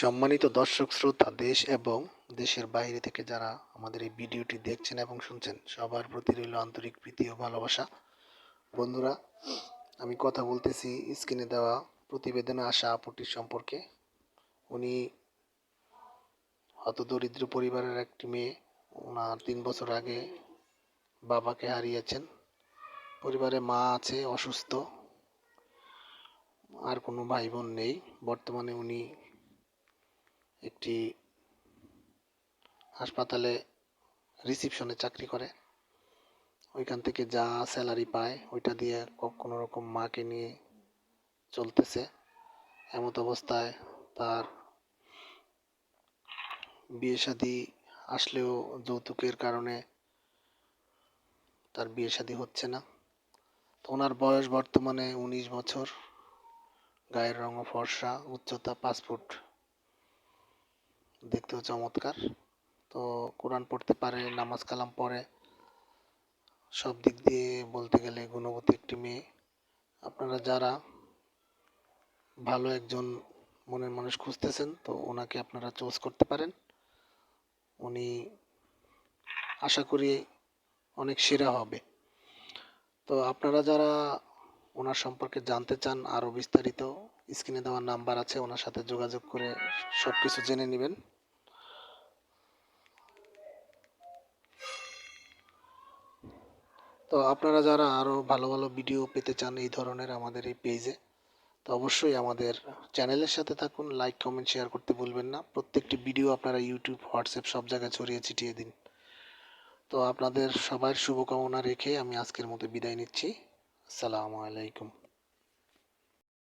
সম্মানিত দর্শক, শ্রোতা, দেশ এবং দেশের বাইরে থেকে যারা আমাদের এই ভিডিওটি দেখছেন এবং শুনছেন, সবার প্রতি রইল আন্তরিক প্রীতি ও ভালোবাসা। বন্ধুরা, আমি কথা বলতেছি স্ক্রিনে দেওয়া প্রতিবেদনে আসা আপুটির সম্পর্কে। উনি হতদরিদ্র পরিবারের একটি মেয়ে ওনার তিন বছর আগে বাবাকে হারিয়েছেন। পরিবারে মা আছে, অসুস্থ। আর কোনো ভাই বোন নেই। বর্তমানে উনি একটি হাসপাতালে রিসিপশনে চাকরি করে। ওইখান থেকে যা স্যালারি পায়, ওইটা দিয়ে কোনো রকম মাকে নিয়ে চলতেছে। এমত অবস্থায় তার বিয়ে শাদি আসলেও যৌতুকের কারণে তার বিয়ে শাদি হচ্ছে না। তো ওনার বয়স বর্তমানে উনিশ বছর। গায়ের রঙ ফর্সা, উচ্চতা পাঁচ ফুট। দেখতেও চমৎকার। তো কোরআন পড়তে পারে, নামাজ কালাম পড়ে। সব দিক দিয়ে বলতে গেলে গুণবতী একটি মেয়ে। আপনারা যারা ভালো একজন মনের মানুষ খুঁজতেছেন, তো ওনাকে আপনারা চুজ করতে পারেন। উনি আশা করি অনেক সেরা হবে। তো আপনারা যারা ওনার সম্পর্কে জানতে চান, আরও বিস্তারিত, স্ক্রিনে দেওয়ার নাম্বার আছে, ওনার সাথে যোগাযোগ করে সব কিছু জেনে নেবেন। তো আপনারা যারা আরও ভালো ভালো ভিডিও পেতে চান এই ধরনের আমাদের এই পেজে তো অবশ্যই আমাদের চ্যানেলের সাথে থাকুন লাইক কমেন্ট শেয়ার করতে ভুলবেন না। প্রত্যেকটি ভিডিও আপনারা ইউটিউব হোয়াটসঅ্যাপ সব জায়গায় ছড়িয়ে ছিটিয়ে দিন। তো আপনাদের সবার শুভকামনা রেখে আমি আজকের মতো বিদায় নিচ্ছি। আসসালামু আলাইকুম।